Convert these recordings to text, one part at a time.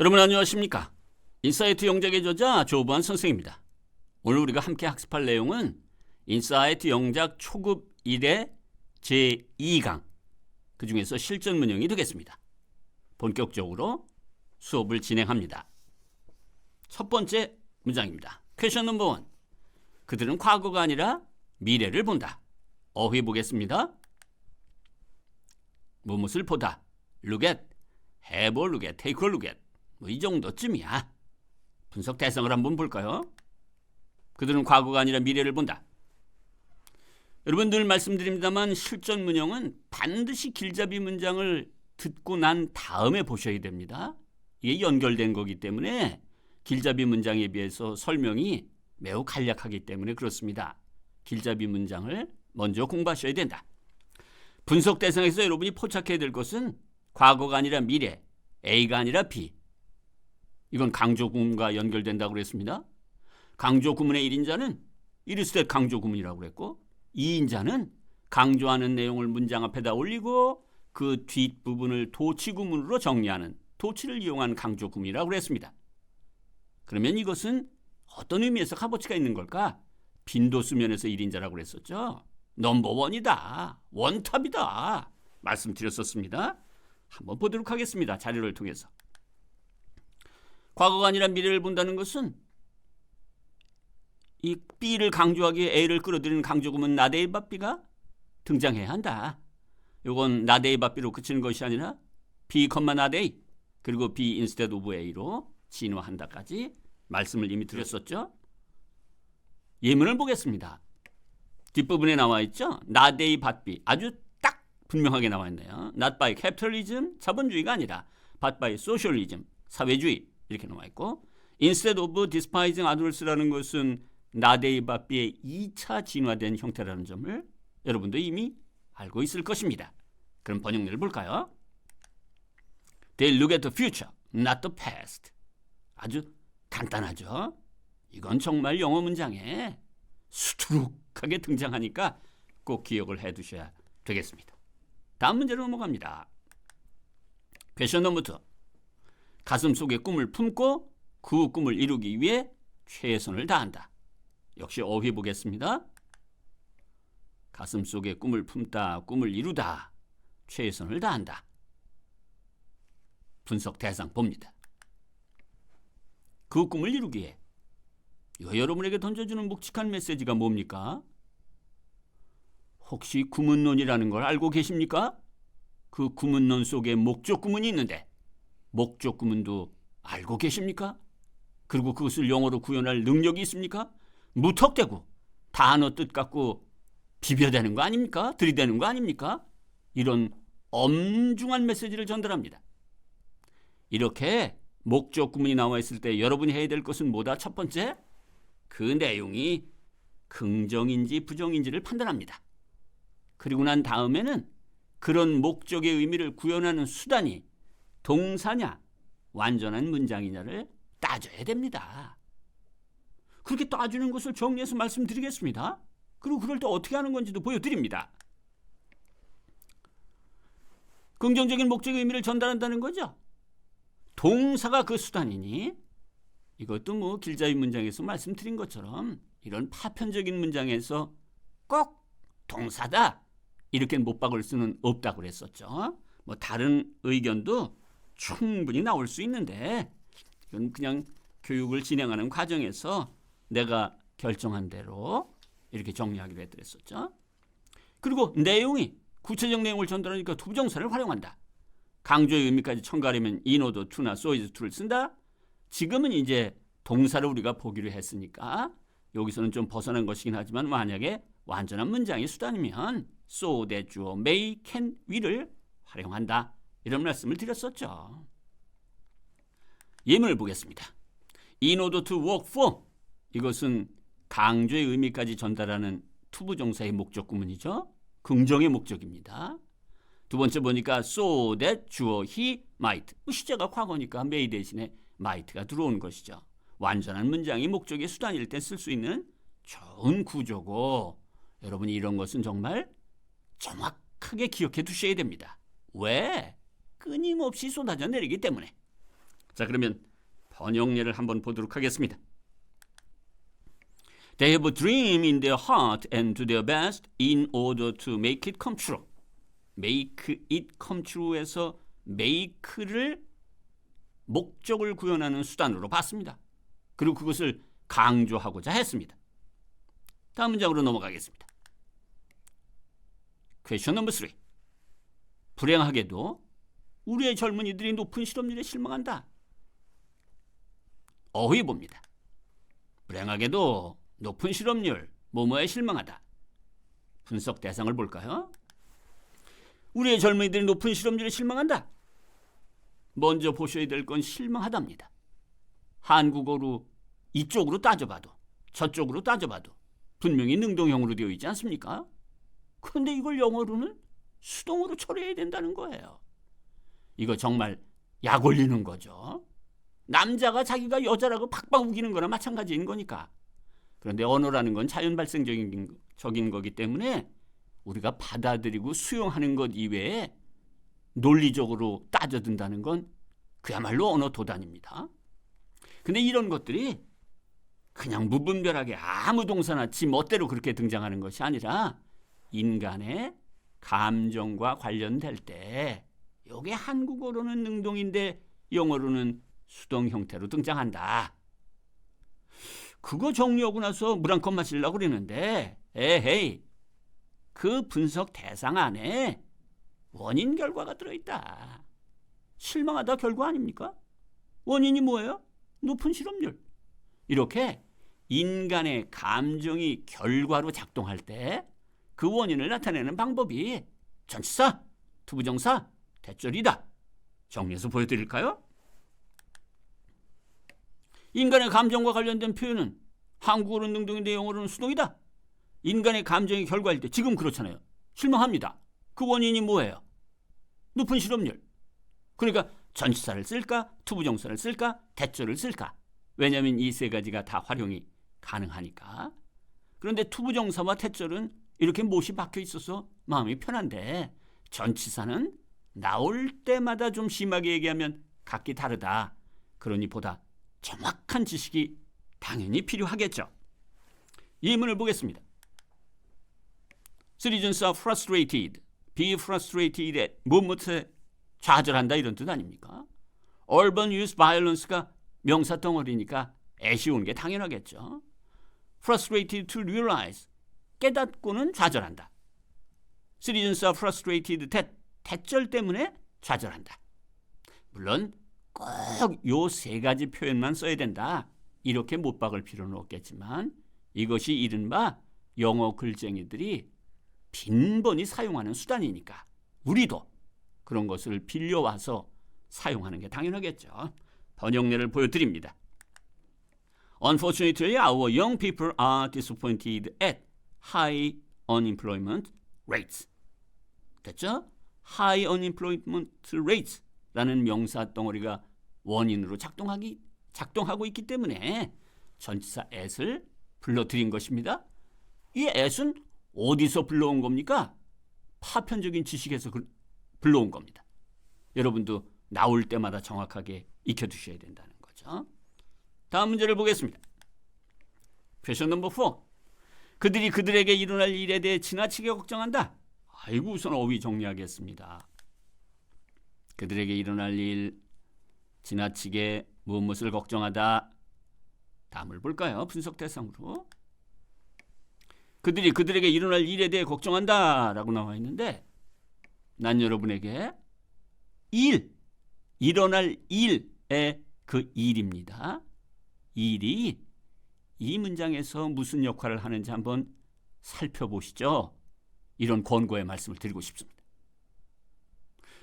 여러분 안녕하십니까? 인사이트 영작의 저자 조부한 선생입니다. 오늘 우리가 함께 학습할 내용은 인사이트 영작 초급 1의 제2강 그 중에서 실전 문형이 되겠습니다. 본격적으로 수업을 진행합니다. 첫 번째 문장입니다. 퀘션 넘버 원. 그들은 과거가 아니라 미래를 본다. 어휘 보겠습니다. 무엇을 보다. look at, have a look at, take a look at. 뭐 이 정도쯤이야. 분석 대상을 한번 볼까요? 그들은 과거가 아니라 미래를 본다. 여러분 늘 말씀드립니다만 실전 문형은 반드시 길잡이 문장을 듣고 난 다음에 보셔야 됩니다. 이게 연결된 거기 때문에 길잡이 문장에 비해서 설명이 매우 간략하기 때문에 그렇습니다. 길잡이 문장을 먼저 공부하셔야 된다. 분석 대상에서 여러분이 포착해야 될 것은 과거가 아니라 미래, A가 아니라 B. 이건 강조 구문과 연결된다고 그랬습니다. 강조 구문의 1인자는 이르스댓 강조 구문이라고 그랬고 2인자는 강조하는 내용을 문장 앞에다 올리고 그 뒷부분을 도치 구문으로 정리하는 도치를 이용한 강조 구문이라고 그랬습니다. 그러면 이것은 어떤 의미에서 값어치가 있는 걸까? 빈도 수면에서 1인자라고 그랬었죠. 넘버원이다. 원탑이다. 말씀드렸었습니다. 한번 보도록 하겠습니다. 자료를 통해서. 과거가 아니라 미래를 본다는 것은 이 B를 강조하기에 A를 끌어들이는 강조구문 나데이바 B가 등장해야 한다. 요건 나데이바 B로 그치는 것이 아니라 B, 나데이 그리고 B instead of A로 진화한다까지 말씀을 이미 드렸었죠. 예문을 보겠습니다. 뒷부분에 나와 있죠. 나데이 밭비 아주 딱 분명하게 나와 있네요. Not by capitalism 자본주의가 아니라 but by socialism 사회주의 이렇게 나와 있고 instead of despising others라는 것은 나데이 밭비의 2차 진화된 형태라는 점을 여러분도 이미 알고 있을 것입니다. 그럼 번역례를 볼까요? They look at the future, not the past. 아주 간단하죠? 이건 정말 영어 문장에 수두룩하게 등장하니까 꼭 기억을 해 두셔야 되겠습니다. 다음 문제로 넘어갑니다. 퀘션 넘버 2. 가슴 속에 꿈을 품고 그 꿈을 이루기 위해 최선을 다한다. 역시 어휘 보겠습니다. 가슴 속에 꿈을 품다, 꿈을 이루다, 최선을 다한다. 분석 대상 봅니다. 그 꿈을 이루기 위해 이거 여러분에게 던져주는 묵직한 메시지가 뭡니까? 혹시 구문론이라는 걸 알고 계십니까? 그 구문론 속에 목적 구문이 있는데 목적 구문도 알고 계십니까? 그리고 그것을 영어로 구현할 능력이 있습니까? 무턱대고 단어 뜻 갖고 비벼대는 거 아닙니까? 들이대는 거 아닙니까? 이런 엄중한 메시지를 전달합니다. 이렇게 목적 구문이 나와 있을 때 여러분이 해야 될 것은 뭐다? 첫 번째, 그 내용이 긍정인지 부정인지를 판단합니다. 그리고 난 다음에는 그런 목적의 의미를 구현하는 수단이 동사냐, 완전한 문장이냐를 따져야 됩니다. 그렇게 따지는 것을 정리해서 말씀드리겠습니다. 그리고 그걸 또 어떻게 하는 건지도 보여드립니다. 긍정적인 목적의 의미를 전달한다는 거죠. 동사가 그 수단이니 이것도 뭐 길자위 문장에서 말씀드린 것처럼 이런 파편적인 문장에서 꼭 동사다 이렇게 못 박을 수는 없다고 그랬었죠. 뭐 다른 의견도 충분히 나올 수 있는데 이건 그냥 교육을 진행하는 과정에서 내가 결정한 대로 이렇게 정리하기로 했더랬었죠. 그리고 내용이 구체적 내용을 전달하니까 투부정사를 활용한다. 강조의 의미까지 첨가하려면 인오도 투나 소이즈 투를 쓴다. 지금은 이제 동사를 우리가 보기로 했으니까 여기서는 좀 벗어난 것이긴 하지만 만약에 완전한 문장의 수단이면 so that 주어 may, can, will을 활용한다. 이런 말씀을 드렸었죠. 예문을 보겠습니다. In order to work for 이것은 강조의 의미까지 전달하는 투부정사의 목적 구문이죠. 긍정의 목적입니다. 두 번째 보니까 so that 주어 he might 뭐 시제가 과거니까 may 대신에 might가 들어온 것이죠. 완전한 문장이 목적의 수단일 때 쓸 수 있는 좋은 구조고 여러분이 이런 것은 정말 정확하게 기억해 두셔야 됩니다. 왜? 끊임없이 쏟아져 내리기 때문에. 자, 그러면 번역례를 한번 보도록 하겠습니다. They have a dream in their heart and do their best in order to make it come true. make it come true에서 make를 목적을 구현하는 수단으로 봤습니다. 그리고 그것을 강조하고자 했습니다. 다음 문장으로 넘어가겠습니다. Question number 3. 불행하게도 우리의 젊은이들이 높은 실업률에 실망한다. 어휘 봅니다. 불행하게도 높은 실업률, 뭐뭐에 실망하다. 분석 대상을 볼까요? 우리의 젊은이들이 높은 실업률에 실망한다. 먼저 보셔야 될 건 실망하답니다. 한국어로 이쪽으로 따져봐도 저쪽으로 따져봐도 분명히 능동형으로 되어 있지 않습니까? 그런데 이걸 영어로는 수동으로 처리해야 된다는 거예요. 이거 정말 약 올리는 거죠. 남자가 자기가 여자라고 팍팍 우기는 거나 마찬가지인 거니까. 그런데 언어라는 건 자연 발생적인 적인 거기 때문에 우리가 받아들이고 수용하는 것 이외에 논리적으로 따져든다는 건 그야말로 언어 도단입니다. 근데 이런 것들이 그냥 무분별하게 아무 동사나 지 멋대로 그렇게 등장하는 것이 아니라 인간의 감정과 관련될 때 이게 한국어로는 능동인데 영어로는 수동 형태로 등장한다. 그거 정리하고 나서 물 한 컵 마시려고 그러는데 에헤이 그 분석 대상 안에 원인 결과가 들어있다. 실망하다 결과 아닙니까? 원인이 뭐예요? 높은 실업률. 이렇게 인간의 감정이 결과로 작동할 때 그 원인을 나타내는 방법이 전치사, 투부정사, 대절이다. 정리해서 보여드릴까요? 인간의 감정과 관련된 표현은 한국어로는 능동인데 영어로는 수동이다. 인간의 감정이 결과일 때 지금 그렇잖아요. 실망합니다. 그 원인이 뭐예요? 높은 실업률. 그러니까 전치사를 쓸까, 투부정사를 쓸까, 대절을 쓸까? 왜냐하면 이 세 가지가 다 활용이 가능하니까. 그런데 투부정사와 태절은 이렇게 못이 박혀 있어서 마음이 편한데 전치사는 나올 때마다 좀 심하게 얘기하면 각기 다르다. 그러니 보다 정확한 지식이 당연히 필요하겠죠. 예문을 보겠습니다. Citizens are frustrated. Be frustrated at 무엇에 좌절한다 이런 뜻 아닙니까? Urban youth violence가 명사 덩어리니까 오는 게 당연하겠죠. Frustrated to realize 깨닫고는 좌절한다. Citizens are frustrated that 대절 때문에 좌절한다. 물론 꼭 요 세 가지 표현만 써야 된다. 이렇게 못 박을 필요는 없겠지만 이것이 이른바 영어 글쟁이들이 빈번히 사용하는 수단이니까 우리도 그런 것을 빌려와서 사용하는 게 당연하겠죠. 번역례를 보여드립니다. Unfortunately, our young people are disappointed at high unemployment rates. 됐죠? High unemployment rates라는 명사 덩어리가 원인으로 작동하기 작동하고 있기 때문에 전치사 at을 불러들인 것입니다. 이 at은 어디서 불러온 겁니까? 파편적인 지식에서 그- 불러온 겁니다. 여러분도 나올 때마다 정확하게 익혀두셔야 된다는 거죠. 다음 문제를 보겠습니다. 퀘션 넘버 4. 그들이 그들에게 일어날 일에 대해 지나치게 걱정한다. 아이고 우선 어휘 정리하겠습니다. 그들에게 일어날 일 지나치게 무엇을 걱정하다. 다음을 볼까요? 분석 대상으로. 그들이 그들에게 일어날 일에 대해 걱정한다라고 나와 있는데 난 여러분에게 일 일어날 일의 그 일입니다. 일이 이 문장에서 무슨 역할을 하는지 한번 살펴보시죠. 이런 권고의 말씀을 드리고 싶습니다.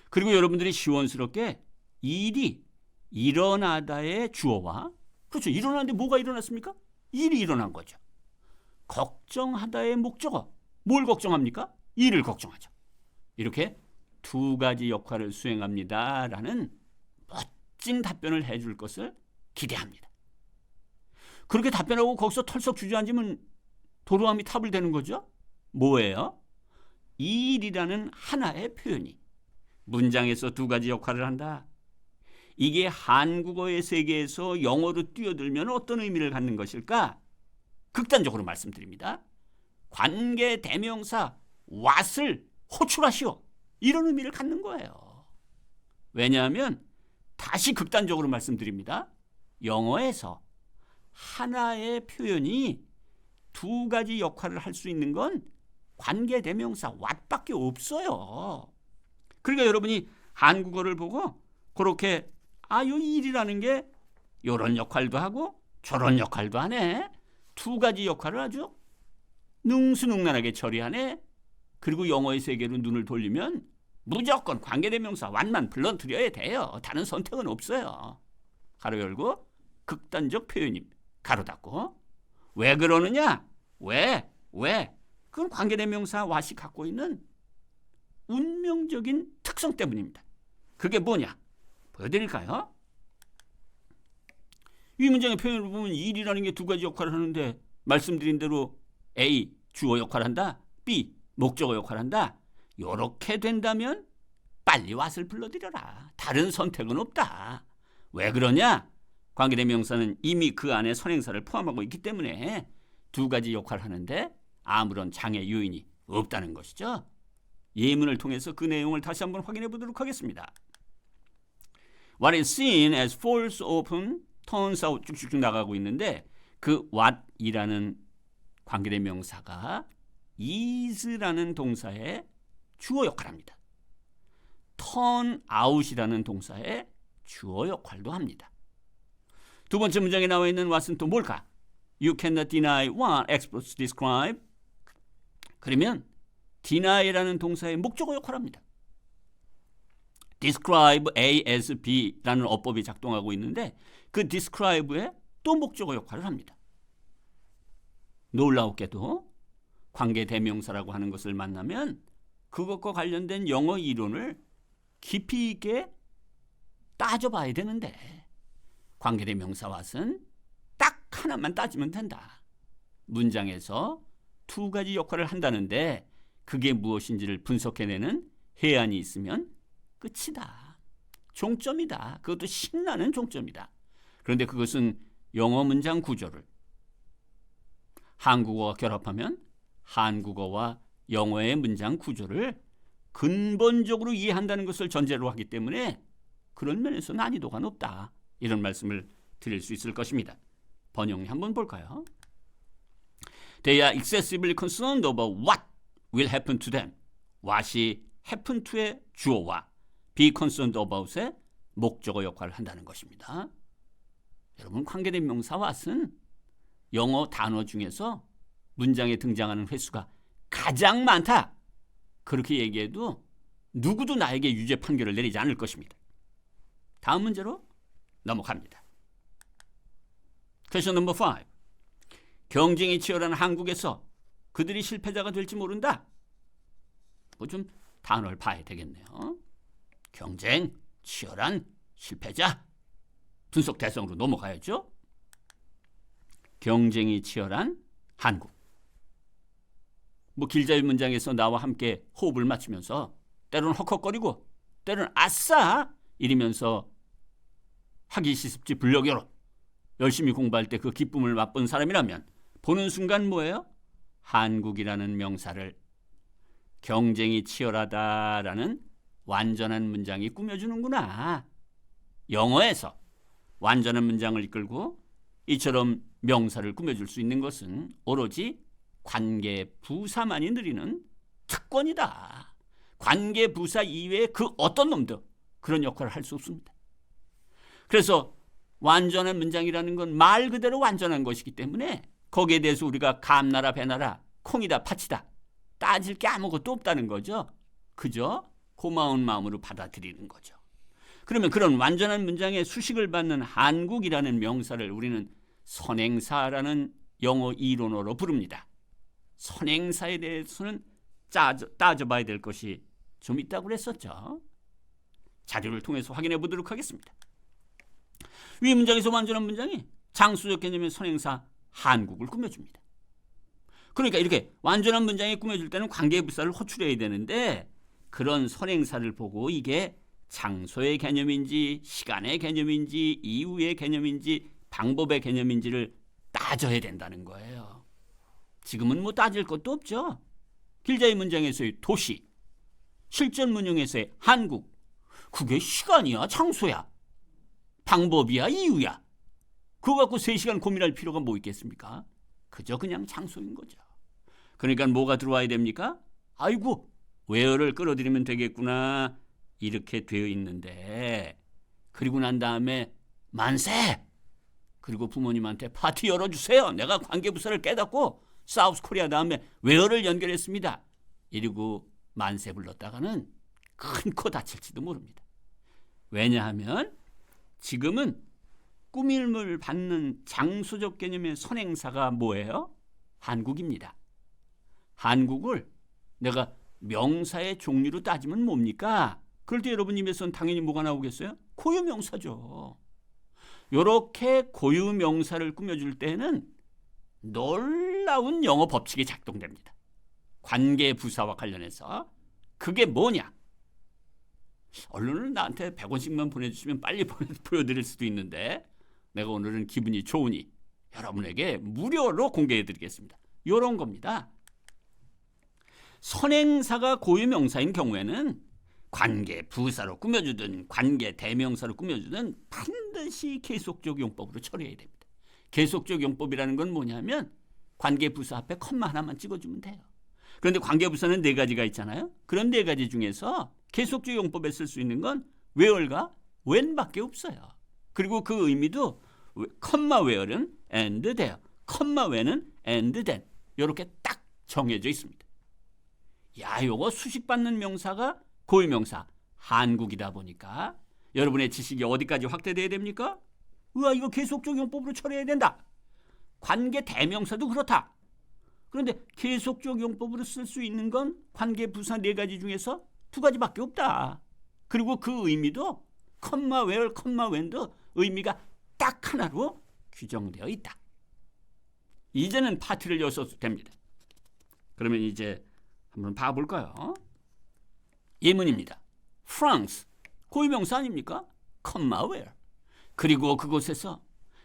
그리고 여러분들이 시원스럽게 일이 일어나다의 주어와 그렇죠. 일어나는데 뭐가 일어났습니까? 일이 일어난 거죠. 걱정하다의 목적어 뭘 걱정합니까? 일을 걱정하죠. 이렇게 두 가지 역할을 수행합니다 라는 멋진 답변을 해줄 것을 기대합니다. 그렇게 답변하고 거기서 털썩 주저앉으면 도로함이 탑을 되는 거죠? 뭐예요? 일이라는 하나의 표현이 문장에서 두 가지 역할을 한다. 이게 한국어의 세계에서 영어로 뛰어들면 어떤 의미를 갖는 것일까? 극단적으로 말씀드립니다. 관계 대명사 what을 호출하시오. 이런 의미를 갖는 거예요. 왜냐하면 다시 극단적으로 말씀드립니다. 영어에서 하나의 표현이 두 가지 역할을 할 수 있는 건 관계 대명사 what밖에 없어요. 그러니까 여러분이 한국어를 보고 그렇게 아요 일이라는 게 요런 역할도 하고 저런 역할도 하네. 두 가지 역할을 아주 능수능란하게 처리하네. 그리고 영어의 세계로 눈을 돌리면 무조건 관계대명사 완만 불러들여야 돼요. 다른 선택은 없어요. 가로 열고 극단적 표현임. 가로 닫고. 왜 그러느냐? 왜? 왜? 그건 관계대명사 왓이 갖고 있는 운명적인 특성 때문입니다. 그게 뭐냐? 보여드릴까요? 이 문장의 표현을 보면 일이라는 게 두 가지 역할을 하는데 말씀드린 대로 A 주어 역할을 한다. B 목적어 역할을 한다. 요렇게 된다면 빨리 왓을 불러들여라. 다른 선택은 없다. 왜 그러냐? 관계대명사는 이미 그 안에 선행사를 포함하고 있기 때문에 두 가지 역할을 하는데 아무런 장애 요인이 없다는 것이죠. 예문을 통해서 그 내용을 다시 한번 확인해 보도록 하겠습니다. What is seen as false open turns out 쭉쭉쭉 나가고 있는데 그 what이라는 관계대명사가 is라는 동사의 주어 역할을 합니다. turn out이라는 동사의 주어 역할도 합니다. 두 번째 문장에 나와 있는 what은 또 뭘까? You cannot deny what experts describe. 그러면 deny라는 동사의 목적어 역할을 합니다. describe A as B라는 어법이 작동하고 있는데 그 describe의 또 목적어 역할을 합니다. 놀라웠게도 관계 대명사라고 하는 것을 만나면 그것과 관련된 영어 이론을 깊이 있게 따져봐야 되는데 관계 대명사 왓은 딱 하나만 따지면 된다. 문장에서 두 가지 역할을 한다는데 그게 무엇인지를 분석해내는 해안이 있으면 끝이다. 종점이다. 그것도 신나는 종점이다. 그런데 그것은 영어 문장 구조를 한국어와 결합하면 한국어와 영어의 문장 구조를 근본적으로 이해한다는 것을 전제로 하기 때문에 그런 면에서 난이도가 높다. 이런 말씀을 드릴 수 있을 것입니다. 번역 한번 볼까요? They are excessively concerned over what will happen to them. what이 happen to의 주어와 be concerned about의 목적어 역할을 한다는 것입니다. 여러분 관계된 명사 what은 영어 단어 중에서 문장에 등장하는 횟수가 가장 많다. 그렇게 얘기해도 누구도 나에게 유죄 판결을 내리지 않을 것입니다. 다음 문제로 넘어갑니다. 퀘션 넘버 5. 경쟁이 치열한 한국에서 그들이 실패자가 될지 모른다. 뭐 좀 단어를 봐야 되겠네요. 경쟁, 치열한, 실패자. 분석 대상으로 넘어가야죠. 경쟁이 치열한 한국. 뭐 길자의 문장에서 나와 함께 호흡을 맞추면서 때로는 헉헉거리고 때로는 아싸 이러면서 하기 시습지 불력여로 열심히 공부할 때 그 기쁨을 맛본 사람이라면 보는 순간 뭐예요? 한국이라는 명사를 경쟁이 치열하다라는 완전한 문장이 꾸며주는구나. 영어에서 완전한 문장을 이끌고 이처럼 명사를 꾸며줄 수 있는 것은 오로지 관계 부사만이 누리는 특권이다. 관계 부사 이외에 그 어떤 놈도 그런 역할을 할 수 없습니다. 그래서 완전한 문장이라는 건 말 그대로 완전한 것이기 때문에 거기에 대해서 우리가 감나라 배나라 콩이다 파치다 따질 게 아무것도 없다는 거죠. 그저 고마운 마음으로 받아들이는 거죠. 그러면 그런 완전한 문장의 수식을 받는 한국이라는 명사를 우리는 선행사라는 영어 이론어로 부릅니다. 선행사에 대해서는 따져, 따져봐야 될 것이 좀 있다고 그랬었죠. 자료를 통해서 확인해 보도록 하겠습니다. 위 문장에서 완전한 문장이 장수적 개념의 선행사 한국을 꾸며줍니다. 그러니까 이렇게 완전한 문장이 꾸며줄 때는 관계부사를 호출해야 되는데 그런 선행사를 보고 이게 장소의 개념인지 시간의 개념인지 이후의 개념인지 방법의 개념인지를 따져야 된다는 거예요. 지금은 뭐 따질 것도 없죠. 길자의 문장에서의 도시, 실전 문형에서의 한국, 그게 시간이야, 장소야, 방법이야, 이유야. 그거 갖고 3시간 고민할 필요가 뭐 있겠습니까? 그저 그냥 장소인 거죠. 그러니까 뭐가 들어와야 됩니까? 아이고, 웨어를 끌어들이면 되겠구나. 이렇게 되어 있는데 그리고 난 다음에 만세! 그리고 부모님한테 파티 열어주세요. 내가 관계부서를 깨닫고 사우스 코리아 다음에 웨어를 연결했습니다. 이러고 만세 불렀다가는 큰 코 다칠지도 모릅니다. 왜냐하면 지금은 꾸밈을 받는 장소적 개념의 선행사가 뭐예요? 한국입니다. 한국을 내가 명사의 종류로 따지면 뭡니까? 그럴 때 여러분 입에서는 당연히 뭐가 나오겠어요? 고유명사죠. 이렇게 고유명사를 꾸며줄 때는 놀라운 영어 법칙이 작동됩니다. 관계 부사와 관련해서 그게 뭐냐? 언론을 나한테 100원씩만 보내주시면 빨리 보여드릴 수도 있는데 내가 오늘은 기분이 좋으니 여러분에게 무료로 공개해 드리겠습니다. 이런 겁니다. 선행사가 고유명사인 경우에는 관계 부사로 꾸며주든 관계 대명사로 꾸며주든 반드시 계속적 용법으로 처리해야 됩니다. 계속적 용법이라는 건 뭐냐면 관계 부사 앞에 컴마 하나만 찍어주면 돼요. 그런데 관계 부사는 네 가지가 있잖아요. 그런 네 가지 중에서 계속적 용법에 쓸 수 있는 건 where과 when밖에 없어요. 그리고 그 의미도 컴마 where는 and there, 컴마 when은 and then 이렇게 딱 정해져 있습니다. 야, 요거 수식 받는 명사가 고유명사 한국이다 보니까 여러분의 지식이 어디까지 확대돼야 됩니까? 우와 이거 계속적 용법으로 처리해야 된다. 관계 대명사도 그렇다. 그런데 계속적 용법으로 쓸 수 있는 건 관계 부사 네 가지 중에서 두 가지밖에 없다. 그리고 그 의미도 컴마 웨얼 컴마 웬도 의미가 딱 하나로 규정되어 있다. 이제는 파티를 여셔도 됩니다. 그러면 이제 한번 봐볼까요? 예문입니다. France 고유명사 아닙니까? 컴마 where. 그리고 그곳에서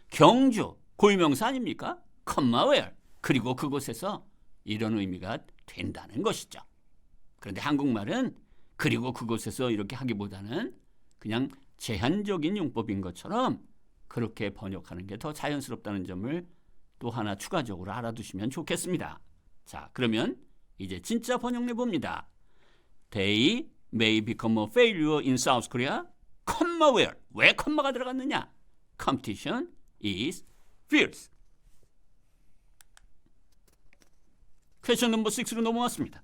경주 고유명사 아닙니까? 컴마 where. 그리고 그곳에서 이런 의미가 된다는 것이죠. 그런데 한국말은 그리고 그곳에서 이렇게 하기보다는 그냥 제한적인 용법인 것처럼 그렇게 번역하는 게 더 자연스럽다는 점을 또 하나 추가적으로 알아두시면 좋겠습니다. 자, 그러면 이제 진짜 번역 내봅니다. They may become a failure in South Korea. 컴마 where? 왜 컴마가 들어갔느냐? Competition is fierce. 퀘션 넘버 6로 넘어왔습니다.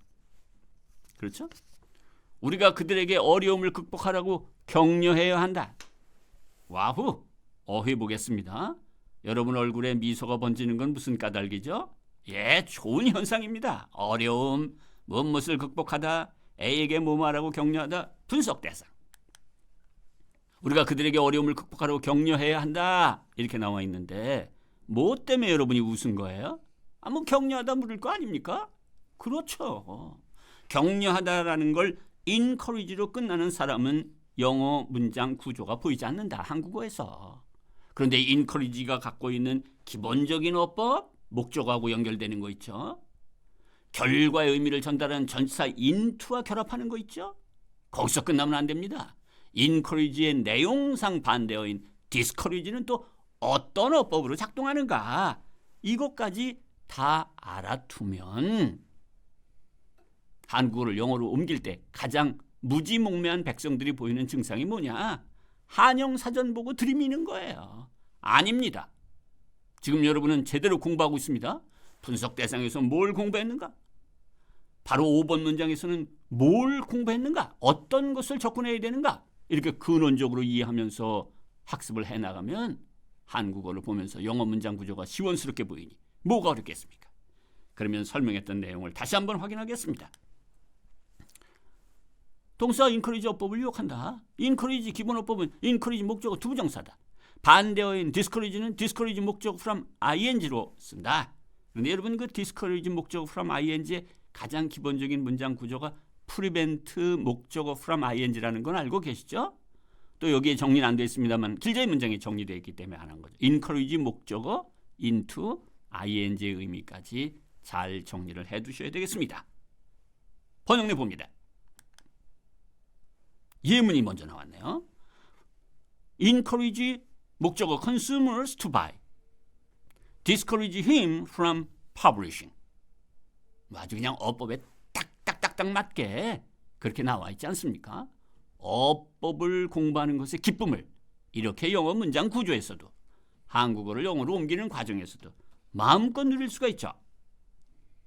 그렇죠? 우리가 그들에게 어려움을 극복하라고 격려해야 한다. 와후! 어휘 보겠습니다. 여러분 얼굴에 미소가 번지는 건 무슨 까닭이죠? 예, 좋은 현상입니다. 어려움, 무엇을 극복하다, A에게 뭐말하고 격려하다, 분석 대상. 우리가 그들에게 어려움을 극복하라고 격려해야 한다. 이렇게 나와 있는데 뭐 때문에 여러분이 웃은 거예요? 아, 뭐 격려하다 물을 거 아닙니까? 그렇죠. 격려하다라는 걸 encourage로 끝나는 사람은 영어 문장 구조가 보이지 않는다. 한국어에서. 그런데 encourage가 갖고 있는 기본적인 어법, 목적하고 연결되는 거 있죠. 결과의 의미를 전달하는 전치사 into와 결합하는 거 있죠. 거기서 끝나면 안 됩니다. encourage의 내용상 반대어인 discourage는 또 어떤 어법으로 작동하는가 이것까지 다 알아두면 한국어를 영어로 옮길 때 가장 무지몽매한 백성들이 보이는 증상이 뭐냐? 한영 사전 보고 들이미는 거예요. 아닙니다. 지금 여러분은 제대로 공부하고 있습니다. 분석 대상에서 뭘 공부했는가? 바로 5번 문장에서는 뭘 공부했는가? 어떤 것을 접근해야 되는가? 이렇게 근원적으로 이해하면서 학습을 해 나가면 한국어를 보면서 영어 문장 구조가 시원스럽게 보이니 뭐가 어렵겠습니까? 그러면 설명했던 내용을 다시 한번 확인하겠습니다. 동사 인커리지 어법을 유혹한다. 인커리지 기본 어법은 인커리지 목적어 두 부정사다. 반대어인 discourage는 discourage 목적 from ing로 쓴다. 그런데 여러분 그 discourage 목적 from ing의 가장 기본적인 문장 구조가 prevent 목적어 from ing라는 건 알고 계시죠? 또 여기에 정리는 안 되어 있습니다만 길자의 문장에 정리되어 있기 때문에 안 한 거죠. encourage 목적어 into ing의 의미까지 잘 정리를 해 두셔야 되겠습니다. 번역내 봅니다. 예문이 먼저 나왔네요. encourage 목적어 consumers to buy. discourage him from publishing. 뭐 아주 그냥 어법에 딱딱딱딱 맞게 그렇게 나와 있지 않습니까? 어법을 공부하는 것의 기쁨을 이렇게 영어 문장 구조에서도 한국어를 영어로 옮기는 과정에서도 마음껏 누릴 수가 있죠.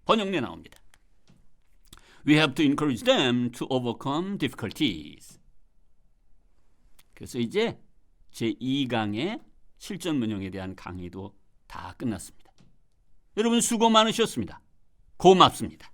번역내 나옵니다. We have to encourage them to overcome difficulties. 그래서 이제 제 2강의 실전 문형에 대한 강의도 다 끝났습니다. 여러분 수고 많으셨습니다. 고맙습니다.